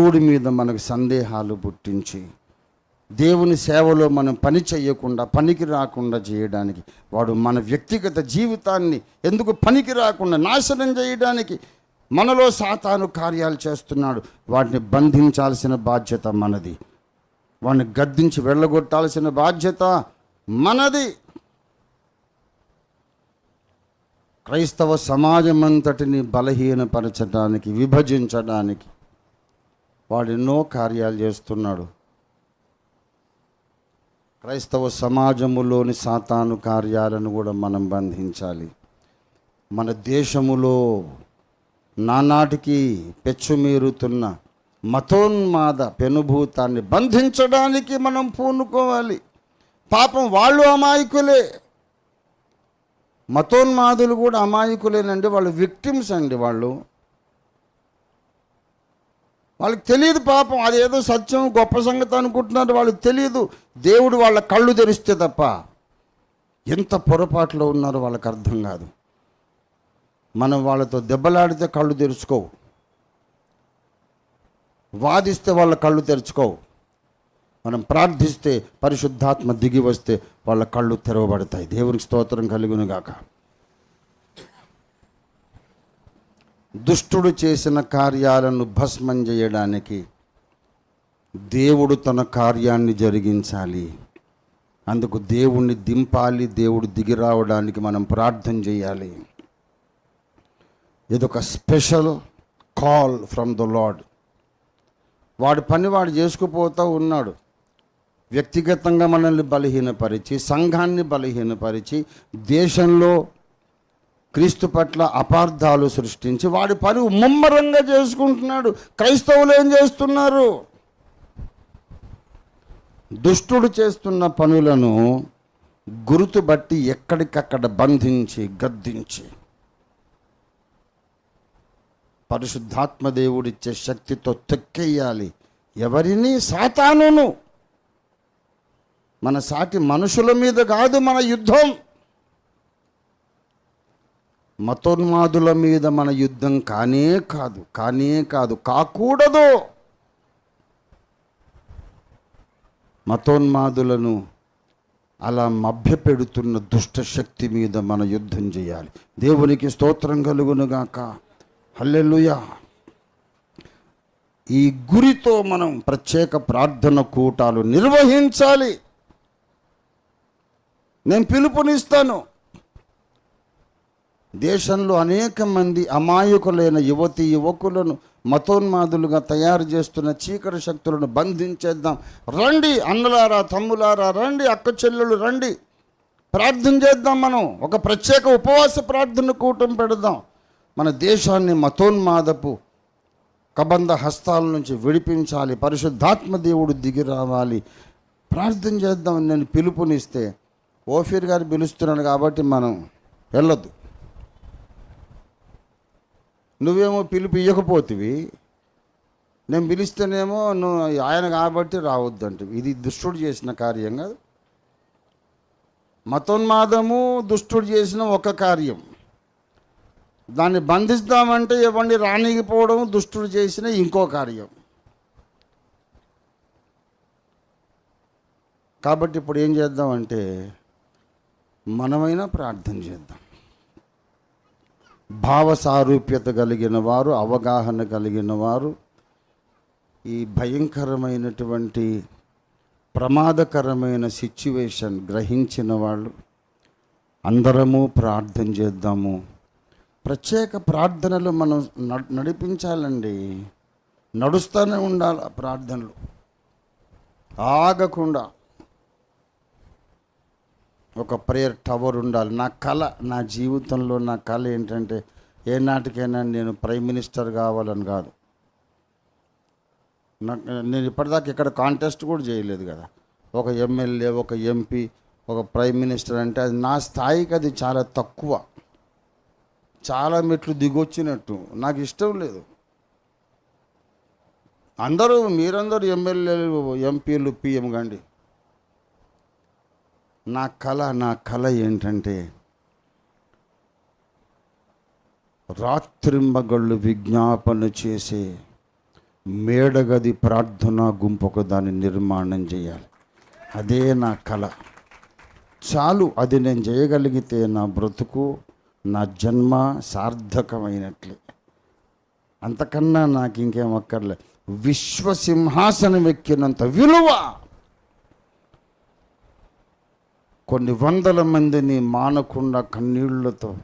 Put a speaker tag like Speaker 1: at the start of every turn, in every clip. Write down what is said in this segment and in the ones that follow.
Speaker 1: దేవుడి మీద మనకు సందేహాలు పుట్టించి దేవుని సేవలో మనం పని చేయకుండా పనికి రాకుండా చేయడానికి వాడు మన వ్యక్తిగత జీవితాన్ని ఎందుకు పనికి రాకుండా నాశనం చేయడానికి మనలో సాతాను కార్యాలు చేస్తున్నాడు. వాటిని బంధించాల్సిన బాధ్యత మనది. వాడిని గద్దించి వెళ్ళగొట్టాల్సిన బాధ్యత మనది. క్రైస్తవ సమాజం అంతటిని బలహీనపరచడానికి విభజించడానికి వాడు ఎన్నో కార్యాలు చేస్తున్నాడు. క్రైస్తవ సమాజములోని సాతాను కార్యాలను కూడా మనం బంధించాలి. మన దేశములో నానాటికి పెచ్చుమీరుతున్న మతోన్మాద పెనుభూతాన్ని బంధించడానికి మనం పూనుకోవాలి. పాపం వాళ్ళు అమాయకులే. మతోన్మాదులు కూడా అమాయకులేనండి వాళ్ళు విక్టిమ్స్ అండి వాళ్ళు. వాళ్ళకి తెలియదు పాపం. అదేదో సత్యం గొప్ప సంగతి అనుకుంటున్నారు. వాళ్ళకి తెలియదు. దేవుడు వాళ్ళ కళ్ళు తెరిస్తే తప్ప ఎంత పొరపాట్లో ఉన్నారో వాళ్ళకి అర్థం కాదు. మనం వాళ్ళతో దెబ్బలాడితే కళ్ళు తెరుచుకోవు. వాదిస్తే వాళ్ళ కళ్ళు తెరుచుకోవు. మనం ప్రార్థిస్తే పరిశుద్ధాత్మ దిగి వస్తే వాళ్ళ కళ్ళు తెరవబడతాయి. దేవునికి స్తోత్రం కలుగును దుష్టుడు చేసిన కార్యాలను భస్మం చేయడానికి దేవుడు తన కార్యాన్ని జరిగించాలి. అందుకు దేవుణ్ణి దింపాలి దేవుడు దిగి రావడానికి మనం ప్రార్థన చేయాలి. ఇదొక special call from the lord వాడి పని వాడు చేసుకుపోతూ ఉన్నాడు. వ్యక్తిగతంగా మనల్ని బలహీనపరిచి సంఘాన్ని బలహీనపరిచి దేశంలో క్రీస్తు పట్ల అపార్థాలు సృష్టించి వాడి పని ముమ్మరంగా చేసుకుంటున్నాడు. క్రైస్తవులు ఏం చేస్తున్నారు? దుష్టుడు చేస్తున్న పనులను గుర్తుబట్టి ఎక్కడికక్కడ బంధించి గద్దించి. పరిశుద్ధాత్మ దేవుడిచ్చే శక్తితో తొక్కేయాలి. ఎవరిని? సాతానును. మన సాటి మనుషుల మీద కాదు మన యుద్ధం. మతోన్మాదుల మీద మన యుద్ధం కానే కాదు కానే కాదు కాకూడదు. మతోన్మాదులను అలా మభ్యపెడుతున్న దుష్ట శక్తి మీద మన యుద్ధం చేయాలి. దేవునికి స్తోత్రం కలుగునుగాక. హల్లెలుయా. ఈ గురితో మనం ప్రత్యేక ప్రార్థన కూటాలు నిర్వహించాలి. నేను పిలుపునిస్తాను. దేశంలో అనేక మంది అమాయకులైన యువతి యువకులను మతోన్మాదులుగా తయారు చేస్తున్న చీకటి శక్తులను బంధించేద్దాం. రండి అన్నలారా తమ్ములారా రండి అక్క చెల్లెలు రండి. ప్రార్థన చేద్దాం మనం. ఒక ప్రత్యేక ఉపవాస ప్రార్థన కూటం పెడదాం. మన దేశాన్ని మతోన్మాదపు కబంధ హస్తాల నుంచి విడిపించాలి. పరిశుద్ధాత్మ దేవుడు దిగి రావాలి. ప్రార్థన చేద్దామని నేను పిలుపునిస్తే ఓఫీర్ గారు పిలుస్తున్నాడు కాబట్టి మనం వెళ్ళొద్దు. నువ్వేమో పిలుపు ఇవ్వకపోతివి నేను పిలిస్తేనేమో నువ్వు ఆయన కాబట్టి రావద్దు అంటే ఇది దుష్టుడు చేసిన కార్యం కాదు. మతోన్మాదము దుష్టుడు చేసిన ఒక కార్యం. దాన్ని బంధిస్తామంటే ఇవ్వండి రానిగిపోవడం దుష్టుడు చేసిన ఇంకో కార్యం. కాబట్టి ఇప్పుడు ఏం చేద్దామంటే మనమైనా ప్రార్థన చేద్దాం. భావ సారూప్యత కలిగిన వారు అవగాహన కలిగిన వారు ఈ భయంకరమైనటువంటి ప్రమాదకరమైన సిచ్యువేషన్ గ్రహించిన వాళ్ళు అందరము ప్రార్థన చేద్దాము. ప్రత్యేక ప్రార్థనలు మనం న- నడిపించాలండి. నడుస్తూనే ఉండాలి ఆ ప్రార్థనలు. ఆగకుండా ఒక ప్రేయర్ టవర్ ఉండాలి. నా కళ నా జీవితంలో నా కళ ఏంటంటే ఏ నాటికైనా నేను ప్రైమ్ మినిస్టర్ కావాలని కాదు. నాకు నేను ఇప్పటిదాకా ఇక్కడ కాంటెస్ట్ కూడా చేయలేదు కదా. ఒక ఎమ్మెల్యే ఒక ఎంపీ ఒక ప్రైమ్ మినిస్టర్ అంటే అది నా స్థాయికి అది చాలా తక్కువ. చాలా మెట్లు దిగొచ్చినట్టు. నాకు ఇష్టం లేదు. అందరూ మీరందరూ ఎమ్మెల్యేలు ఎంపీలు పిఎం కండి. నా కళ నా కళ ఏంటంటే రాత్రింబగళ్ళు విజ్ఞాపన చేసే మేడగది ప్రార్థన గుంపుకు దాన్ని నిర్మాణం చేయాలి. అదే నా కళ. చాలు అది నేను చేయగలిగితే నా బ్రతుకు నా జన్మ సార్థకమైనట్లే. అంతకన్నా నాకు ఇంకేం అక్కర్లే. విశ్వసింహాసనం ఎక్కినంత విలువ కొన్ని వందల మందిని మానకుండా కన్నీళ్ళతో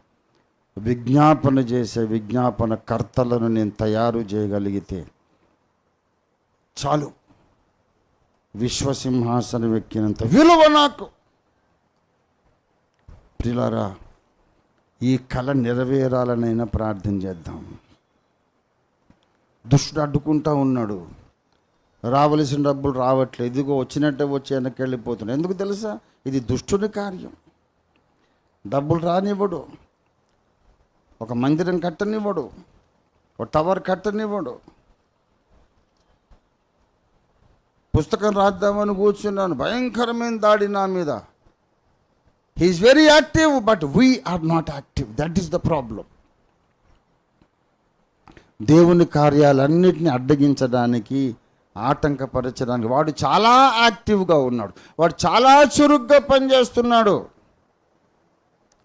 Speaker 1: విజ్ఞాపన చేసే విజ్ఞాపన కర్తలను నేను తయారు చేయగలిగితే చాలు. విశ్వసింహాసనం ఎక్కినంత విలువ నాకు. ప్రిలారా ఈ కళ నెరవేరాలనైనా ప్రార్థన చేద్దాం. దుష్టుడు అడ్డుకుంటా ఉన్నాడు. రావలసిన డబ్బులు రావట్లేదు. ఇదిగో వచ్చినట్టే వచ్చి వెనక్కి వెళ్ళిపోతున్నాయి ఎందుకు తెలుసా? ఇది దుష్టుని కార్యం. డబ్బులు రానివ్వడు. ఒక మందిరం కట్టనివ్వడు. ఒక టవర్ కట్టనివ్వడు. పుస్తకం రాద్దామని కూర్చున్నాను. భయంకరమైన దాడి నా మీద. He is very active but we are not active that is the problem దేవుని కార్యాలన్నింటినీ అడ్డగించడానికి ఆటంకపరచడానికి. వాడు చాలా యాక్టివ్గా ఉన్నాడు. వాడు చాలా చురుగ్గా పనిచేస్తున్నాడు.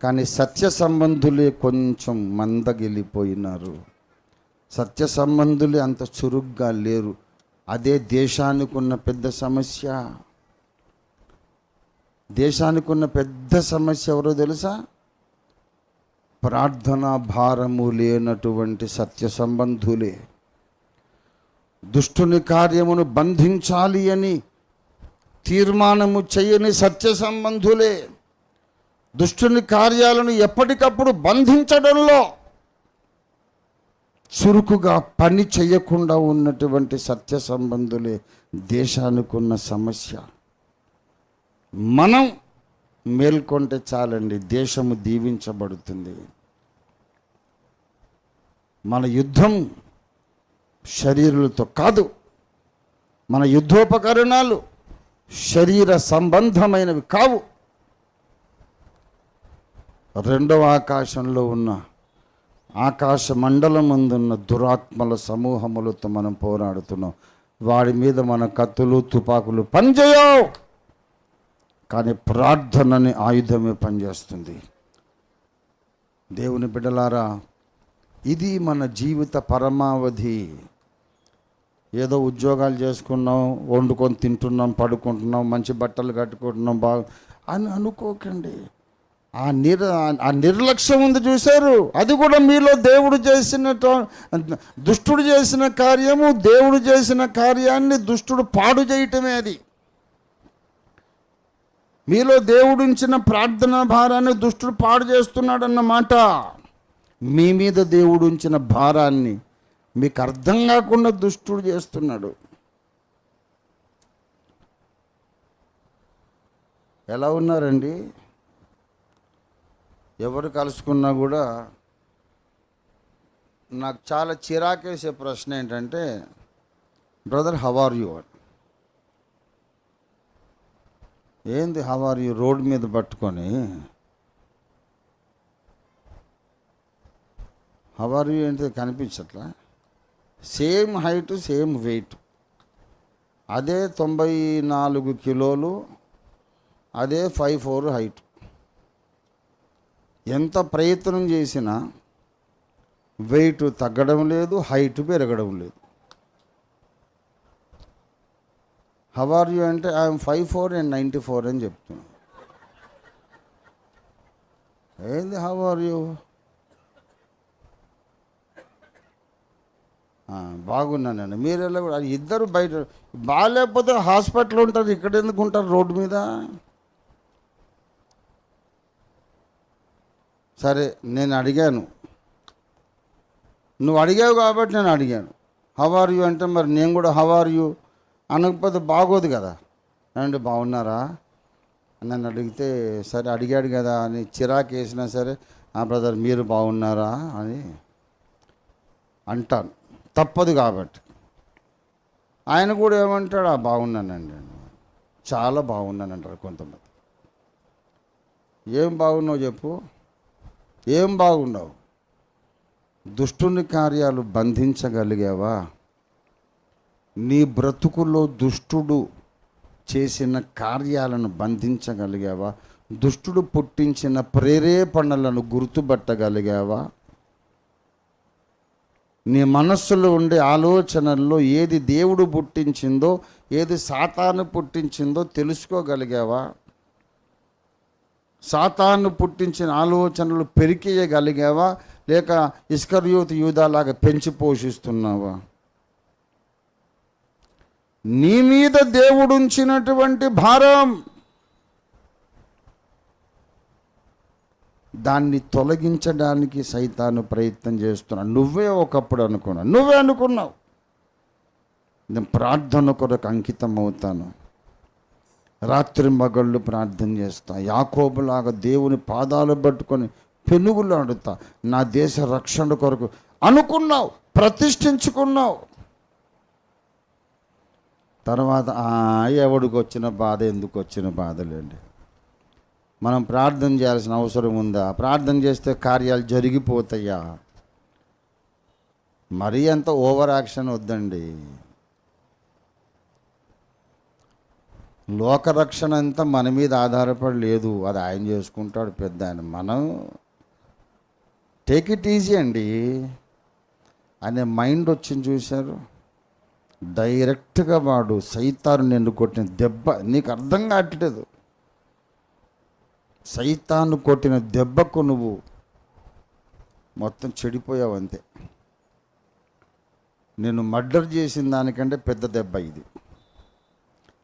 Speaker 1: కానీ సత్య సంబంధులే కొంచెం మందగిలిపోయినారు. సత్య సంబంధులే అంత చురుగ్గా లేరు. అదే దేశానికి ఉన్న పెద్ద సమస్య. దేశానికి ఉన్న పెద్ద సమస్య ఎవరో తెలుసా? ప్రార్థనా భారము లేనటువంటి సత్య సంబంధులే. దుష్టుని కార్యమును బంధించాలి అని తీర్మానము చేయని సత్య సంబంధులే దుష్టుని కార్యాలను ఎప్పటికప్పుడు బంధించడంలో చురుకుగా పని చేయకుండా ఉన్నటువంటి సత్య సంబంధులే దేశానికి ఉన్న సమస్య. మనం మేల్కొంటే చాలండి దేశము దీవించబడుతుంది. మన యుద్ధం శరీరులతో కాదు. మన యుద్ధోపకరణాలు శరీర సంబంధమైనవి కావు. రెండవ ఆకాశంలో ఉన్న ఆకాశ మండలం ముందున్న దురాత్మల సమూహములతో మనం పోరాడుతున్నాం. వాడి మీద మన కత్తులు తుపాకులు పనిచేయవు. కానీ ప్రార్థనని ఆయుధమే పనిచేస్తుంది. దేవుని బిడ్డలారా ఇది మన జీవిత పరమావధి. ఏదో ఉద్యోగాలు చేసుకున్నాం వండుకొని తింటున్నాం పడుకుంటున్నాం మంచి బట్టలు కట్టుకుంటున్నాం బాగా అని అనుకోకండి. ఆ నిర్ ఆ నిర్లక్ష్యం ఉంది చూశారు? అది కూడా మీలో దేవుడు చేసిన దుష్టుడు చేసిన కార్యము దేవుడు చేసిన కార్యాన్ని దుష్టుడు పాడు చేయటమే అది. మీలో దేవుడించిన ప్రార్థనా భారాన్ని దుష్టుడు పాడు చేస్తున్నాడన్నమాట మీ మీద దేవుడు ఉంచిన భారాన్ని మీకు అర్థం కాకుండా దుష్టుడు చేస్తున్నాడు. ఎలా ఉన్నారండి? ఎవరు కలుసుకున్నా కూడా నాకు చాలా చిరాకేసే ప్రశ్న ఏంటంటే బ్రదర్ హవ్ ఆర్ యు? అని. ఏంది హవ్ ఆర్ యు? రోడ్ మీద పట్టుకొని హవర్ యూ అంటే కనిపించట్లా? Same height same weight. అదే తొంభై నాలుగు కిలోలు అదే ఫైవ్ ఫోర్ హైట్. ఎంత ప్రయత్నం చేసినా వెయిట్ తగ్గడం లేదు హైట్ పెరగడం లేదు. హవార్ యూ అంటే I'm five four and ninety four అని చెప్తున్నాను ఏంది హవార్? యూ బాగున్నానండి మీరు ఎలా కూడా ఇద్దరు బయట బాగాలేకపోతే హాస్పిటల్ ఉంటారు ఇక్కడ ఎందుకు ఉంటారు రోడ్డు మీద? సరే నేను అడిగాను. నువ్వు అడిగావు కాబట్టి నేను అడిగాను. హవ్ ఆర్ యూ అంటే మరి నేను కూడా హవ్ ఆర్ యూ అనకపోతే బాగోదు కదా. అండి బాగున్నారా? నన్ను అడిగితే సరే అడిగాడు కదా అని చిరాకు వేసినా సరే ఆ బ్రదర్ మీరు బాగున్నారా? అని అంటాను. తప్పదు కాబట్టి. ఆయన కూడా ఏమంటాడు ఆ బాగున్నానండి చాలా బాగున్నాను అంటారు కొంతమంది. ఏం బాగున్నావు చెప్పు. ఏం బాగున్నావు? దుష్టుని కార్యాలు బంధించగలిగావా? నీ బ్రతుకులో దుష్టుడు చేసిన కార్యాలను బంధించగలిగావా? దుష్టుడు పుట్టించిన ప్రేరేపణలను గుర్తుపట్టగలిగావా? నీ మనస్సులో ఉండే ఆలోచనల్లో ఏది దేవుడు పుట్టించిందో ఏది సాతాను పుట్టించిందో తెలుసుకోగలిగావా? సాతాను పుట్టించిన ఆలోచనలు పెరికేయగలిగావా లేక ఇస్కర్యూత్ యూదాలాగా పెంచి పోషిస్తున్నావా? నీ మీద దేవుడు ఉంచినటువంటి భారం దాన్ని తొలగించడానికి సైతాను ప్రయత్నం చేస్తున్నాడు. నువ్వే ఒకప్పుడు అనుకున్నావు. నువ్వే అనుకున్నావు. నేను ప్రార్థన కొరకు అంకితం అవుతాను రాత్రి మగళ్ళు ప్రార్థన చేస్తా. యాకోబులాగా దేవుని పాదాలు పట్టుకొని పెనుగులు ఆడుతా. నా దేశ రక్షణ కొరకు అనుకున్నావు ప్రతిష్ఠించుకున్నావు. తర్వాత "ఆ, ఎవడికి వచ్చిన బాధ ఎందుకు వచ్చిన బాధలేండి మనం ప్రార్థన చేయాల్సిన అవసరం ఉందా? ప్రార్థన చేస్తే కార్యాలు జరిగిపోతాయా? మరీ అంత ఓవర్ యాక్షన్ వద్దండి. లోకరక్షణ అంతా మన మీద ఆధారపడి లేదు. అది ఆయన చేసుకుంటాడు పెద్ద ఆయన. మనం టేక్ ఇట్ ఈజీ అండి. అనే మైండ్ వచ్చింది చూశారు? డైరెక్ట్గా వాడు సైతారు నిన్ను కొట్టిన దెబ్బ నీకు అర్థం కావట్లేదు. సైతాను కొట్టిన దెబ్బకు నువ్వు మొత్తం చెడిపోయావు అంతే. నేను మర్డర్ చేసిన దానికంటే పెద్ద దెబ్బ ఇది.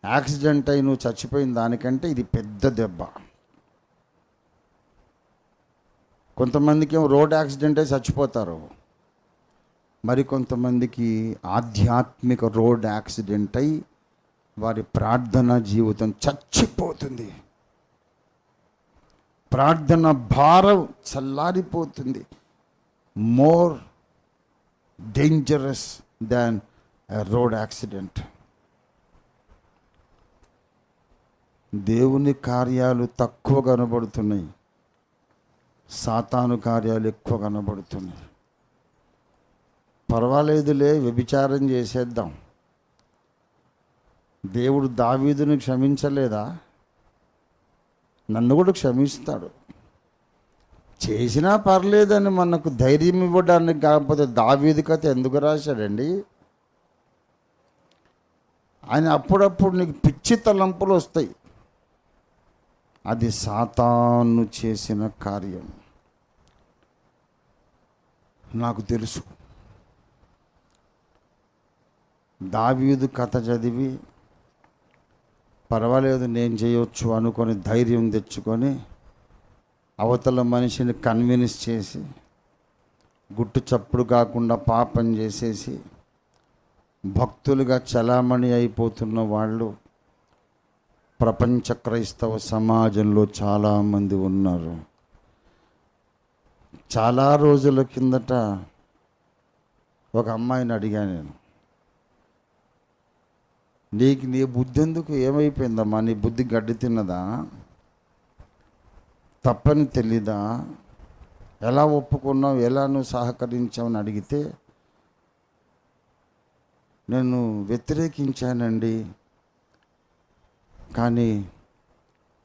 Speaker 1: యాక్సిడెంట్ అయి నువ్వు చచ్చిపోయిన దానికంటే ఇది పెద్ద దెబ్బ. కొంతమందికి ఏమో రోడ్ యాక్సిడెంట్ అయి చచ్చిపోతారు. మరి కొంతమందికి ఆధ్యాత్మిక రోడ్ యాక్సిడెంట్ అయి వారి ప్రార్థన జీవితం చచ్చిపోతుంది. ప్రార్థన భారం చల్లారిపోతుంది. More dangerous than road accident దేవుని కార్యాలు తక్కువ కనబడుతున్నాయి. సాతాను కార్యాలు ఎక్కువ కనబడుతున్నాయి. పర్వాలేదులే వ్యభిచారం చేసేద్దాం. దేవుడు దావీదుని క్షమించలేదా? నన్ను కూడా క్షమిస్తాడు. చేసినా పర్లేదని మనకు ధైర్యం ఇవ్వడానికి కాకపోతే దావీది కథ ఎందుకు రాశాడండి? ఆయన అప్పుడప్పుడు నీకు పిచ్చి తలంపులు వస్తాయి. అది సాతాను చేసిన కార్యం. నాకు తెలుసు. దావీదు కథ చదివి పర్వాలేదు నేను చేయొచ్చు అనుకొని ధైర్యం తెచ్చుకొని అవతల మనిషిని కన్విన్స్ చేసి గుట్టు చప్పుడు కాకుండా పాపం చేసేసి భక్తులుగా చలామణి అయిపోతున్న వాళ్ళు ప్రపంచ క్రైస్తవ సమాజంలో చాలామంది ఉన్నారు. చాలా రోజుల కిందట ఒక అమ్మాయిని అడిగాను నేను. నీకు నీ బుద్ధి ఎందుకు ఏమైపోయిందమ్మా? నీ బుద్ధి గడ్డి తిన్నదా? తప్పని తెలీదా? ఎలా ఒప్పుకున్నావు? ఎలా నువ్వు సహకరించావని అడిగితే నేను వ్యతిరేకించానండి. కానీ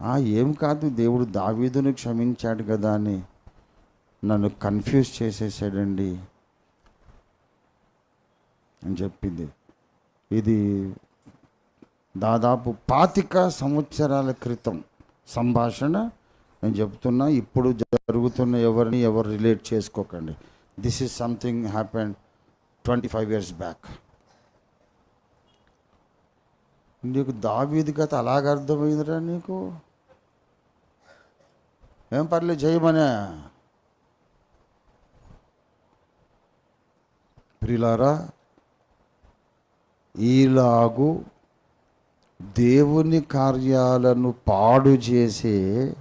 Speaker 1: "ఆ, ఏం కాదు దేవుడు దావీదును క్షమించాడు కదా అని నన్ను కన్ఫ్యూజ్ చేసేసాడండి. అని చెప్పింది. ఇది దాదాపు పాతిక సంవత్సరాల క్రితం సంభాషణ. నేను చెప్తున్నా ఇప్పుడు జరుగుతున్న ఎవరిని ఎవరు రిలేట్ చేసుకోకండి. This is something happen twenty five years back నీకు దావీది కథ అలాగ అర్థమైందిరా నీకు? ఏం పర్లేదు చేయమనే. ప్రిలారా ఈలాగు దేవుని కార్యాలను పాడు చేసే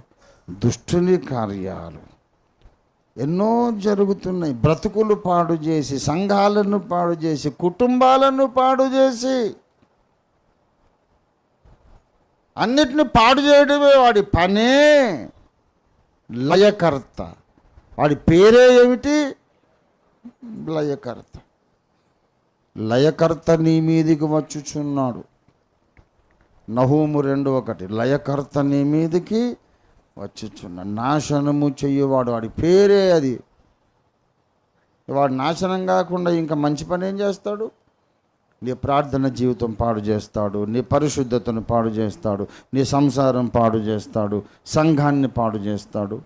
Speaker 1: దుష్టుని కార్యాలు. ఎన్నో జరుగుతున్నాయి. బ్రతుకులు పాడు చేసి సంఘాలను పాడు చేసి కుటుంబాలను పాడు చేసి. అన్నిటిని పాడు చేయడమే వాడి పనే. లయకర్త. వాడి పేరే ఏమిటి? లయకర్త. లయకర్త నీ మీదికి వచ్చుచున్నాడు. నహూము రెండు ఒకటి. లయకర్త నీ మీదికి వచ్చుచున్నాడు. నాశనము చెయ్యేవాడు వాడి పేరే అది. వాడు నాశనం కాకుండా ఇంకా మంచి పని ఏం చేస్తాడు? నీ ప్రార్థన జీవితం పాడు చేస్తాడు నీ పరిశుద్ధతను పాడు చేస్తాడు నీ సంసారం పాడు చేస్తాడు సంఘాన్ని పాడు చేస్తాడు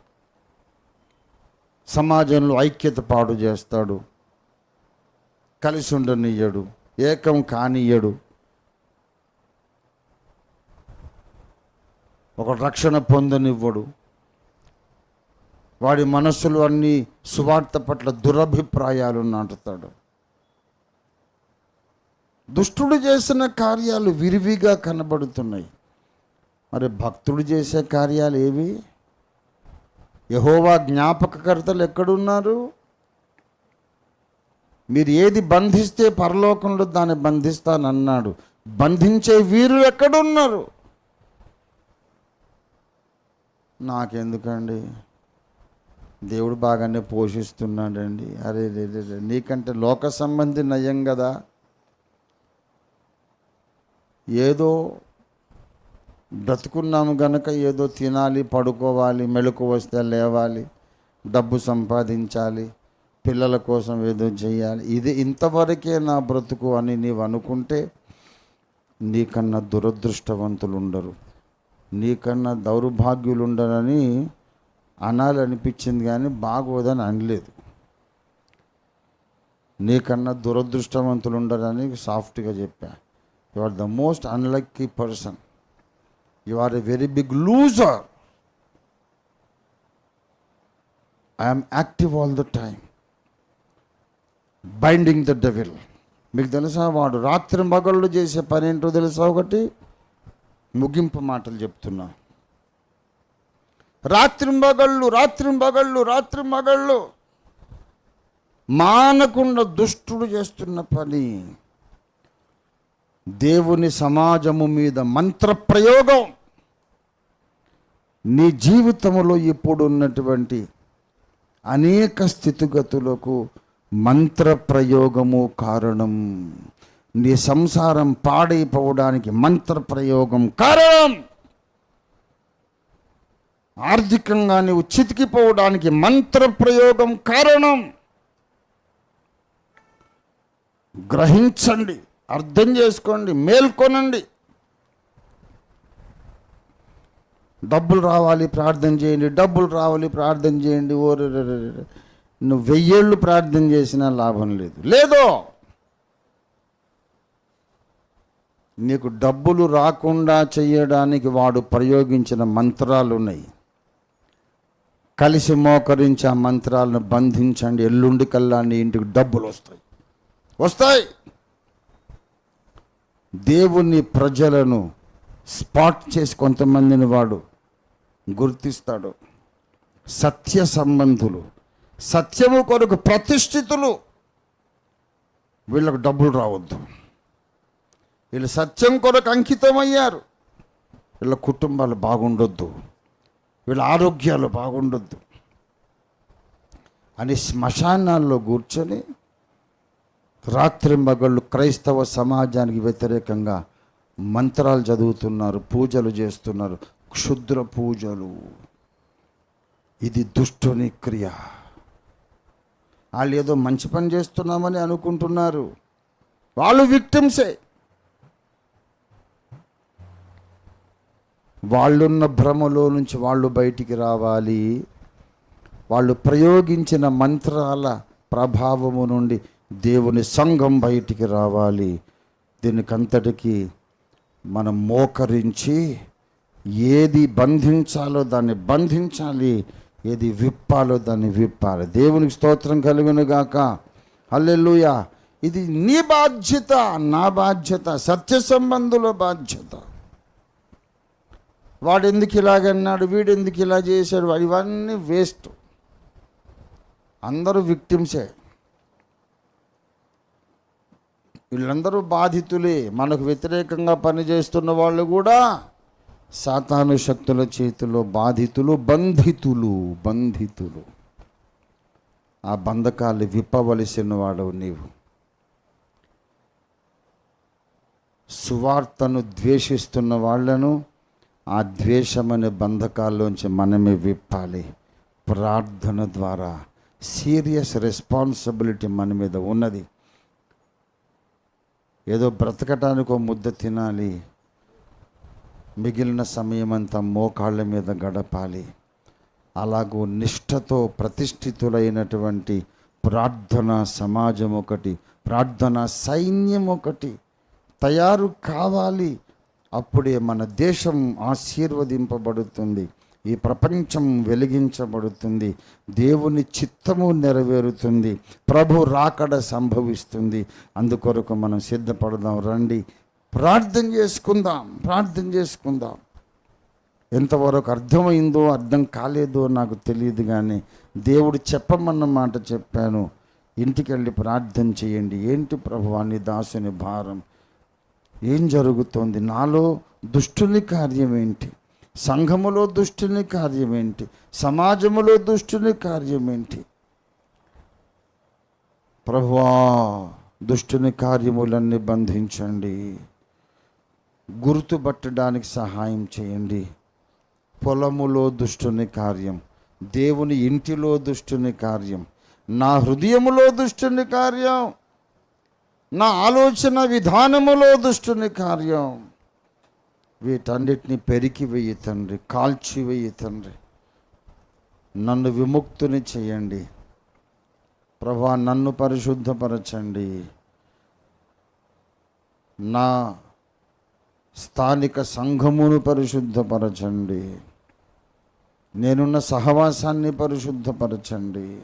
Speaker 1: సమాజంలో ఐక్యత పాడు చేస్తాడు కలిసి ఉండనియ్యడు ఏకం కానియ్యడు ఒక రక్షణ పొందనివ్వడు. వాడి మనస్సులు అన్నీ సువార్త పట్ల దురభిప్రాయాలు నాటుతాడు. దుష్టుడు చేసిన కార్యాలు విరివిగా కనబడుతున్నాయి. మరి భక్తుడు చేసే కార్యాలు ఏవి? యహోవా జ్ఞాపకకర్తలు ఎక్కడున్నారు? మీరు ఏది బంధిస్తే పరలోకంలో దాన్ని బంధిస్తానన్నాడు. బంధించే వీరు ఎక్కడున్నారు? నాకెందుకండి? దేవుడు బాగానే పోషిస్తున్నాడండి. అరే రే రే నీకంటే లోక సంబంధి నయం కదా ఏదో బ్రతుకున్నాము గనక ఏదో తినాలి పడుకోవాలి మెలకు వస్తే లేవాలి డబ్బు సంపాదించాలి పిల్లల కోసం ఏదో చేయాలి. ఇది ఇంతవరకే నా బ్రతుకు అని నీవు అనుకుంటే నీకన్నా దురదృష్టవంతులు ఉండరు నీకన్నా దౌర్భాగ్యులుండనని అనాలనిపించింది కానీ బాగోదని అనలేదు. నీకన్నా దురదృష్టవంతులు ఉండరని సాఫ్ట్గా చెప్పా. You are the most unlucky person you are a very big loser I'm active all the time binding the devil మీకు తెలుసా వాడు రాత్రి మగళ్ళు చేసే పని ఏంటో తెలుసా ఒకటి? ముగింపు మాటలు చెప్తున్నా. రాత్రి మగళ్ళు రాత్రి మగళ్ళు రాత్రి మగళ్ళు మానకుండా దుష్టుడు చేస్తున్న పని. దేవుని సమాజము మీద మంత్ర ప్రయోగం నీ జీవితంలో ఇప్పుడు ఉన్నటువంటి అనేక స్థితిగతులకు మంత్ర ప్రయోగము కారణం. నీ సంసారం పాడైపోవడానికి మంత్ర ప్రయోగం కారణం. ఆర్థికంగా నీవు చితికిపోవడానికి మంత్ర ప్రయోగం కారణం. గ్రహించండి అర్థం చేసుకోండి మేల్కొనండి. డబ్బులు రావాలి ప్రార్థన చేయండి డబ్బులు రావాలి ప్రార్థన చేయండి ఓ నువ్వు వెయ్యేళ్ళు ప్రార్థన చేసినా లాభం లేదు. లేదో నీకు డబ్బులు రాకుండా చేయడానికి వాడు ప్రయోగించిన మంత్రాలు ఉన్నాయి కలిసి మోకరించి ఆ మంత్రాలను బంధించండి. ఎల్లుండి కల్లా నీ ఇంటికి డబ్బులు వస్తాయి. వస్తాయి. దేవుని ప్రజలను స్పాట్ చేసి కొంతమందిని వాడు గుర్తిస్తాడు. సత్య సంబంధులు సత్యము కొరకు ప్రతిష్ఠితులు. వీళ్ళకు డబ్బులు రావద్దు. వీళ్ళు సత్యం కొరకు అంకితమయ్యారు. వీళ్ళ కుటుంబాలు బాగుండొద్దు. వీళ్ళ ఆరోగ్యాలు బాగుండొద్దు. అని శ్మశానాల్లో కూర్చొని రాత్రి మగళ్ళు క్రైస్తవ సమాజానికి వ్యతిరేకంగా మంత్రాలు చదువుతున్నారు పూజలు చేస్తున్నారు. క్షుద్ర పూజలు. ఇది దుష్టుని క్రియ. వాళ్ళు ఏదో మంచి పని చేస్తున్నామని అనుకుంటున్నారు. వాళ్ళు విక్టిమ్సే. వాళ్ళున్న భ్రమలో నుంచి వాళ్ళు బయటికి రావాలి. వాళ్ళు ప్రయోగించిన మంత్రాల ప్రభావము నుండి దేవుని సంఘం బయటికి రావాలి. దీనికంతటికి మనం మోకరించి ఏది బంధించాలో దాన్ని బంధించాలి. ఏది విప్పాలో దాన్ని విప్పాలి. దేవునికి స్తోత్రం కలిగినగాక. గాక ఇది నీ బాధ్యత నా బాధ్యత సత్య సంబంధుల బాధ్యత. వాడు ఎందుకు ఇలాగన్నాడు వీడు ఎందుకు ఇలా చేశాడు ఇవన్నీ వేస్ట్. అందరూ విక్టిమ్సే. వీళ్ళందరూ బాధితులే. మనకు వ్యతిరేకంగా పనిచేస్తున్న వాళ్ళు కూడా సాతాను శక్తుల చేతిలో బాధితులు బంధితులు బంధితులు. ఆ బంధకాలు విప్పవలసిన వాడు నీవు. సువార్తను ద్వేషిస్తున్న వాళ్ళను ఆ ద్వేషమనే బంధకాల్లోంచి మనమే విప్పాలి. ప్రార్థన ద్వారా సీరియస్ రెస్పాన్సిబిలిటీ మన మీద ఉన్నది. ఏదో బ్రతకటానికి ఒక ముద్ద తినాలి. మిగిలిన సమయం అంతా మోకాళ్ళ మీద గడపాలి. అలాగూ నిష్ఠతో ప్రతిష్ఠితులైనటువంటి ప్రార్థన సమాజం ఒకటి ప్రార్థన సైన్యం ఒకటి తయారు కావాలి. అప్పుడే మన దేశం ఆశీర్వదింపబడుతుంది. ఈ ప్రపంచం వెలిగించబడుతుంది. దేవుని చిత్తము నెరవేరుతుంది. ప్రభు రాకడ సంభవిస్తుంది. అందుకొరకు మనం సిద్ధపడదాం. రండి. ప్రార్థన చేసుకుందాం. ప్రార్థన చేసుకుందాం. ఎంతవరకు అర్థమైందో అర్థం కాలేదో నాకు తెలియదు కానీ దేవుడు చెప్పమన్న మాట చెప్పాను. ఇంటికి వెళ్ళి ప్రార్థన చేయండి. ఏంటి ప్రభు అని దాసుని భారం? ఏం జరుగుతోంది? నాలో దుష్టుని కార్యం ఏంటి? సంఘములో దుష్టుని కార్యం ఏంటి? సమాజములో దుష్టుని కార్యం ఏంటి? ప్రభువా దుష్టుని కార్యములన్నీ బంధించండి. గుర్తుపట్టడానికి సహాయం చేయండి. పొలములో దుష్టుని కార్యం దేవుని ఇంటిలో దుష్టుని కార్యం నా హృదయములో దుష్టుని కార్యం. నా ఆలోచన విధానములో దుష్టుని కార్యం. వీటన్నిటిని పెరికి వెయ్యి తండ్రి కాల్చి వెయ్యి తండ్రి. నన్ను విముక్తుని చేయండి. ప్రభా నన్ను పరిశుద్ధపరచండి. నా స్థానిక సంఘమును పరిశుద్ధపరచండి. నేనున్న సహవాసాన్ని పరిశుద్ధపరచండి.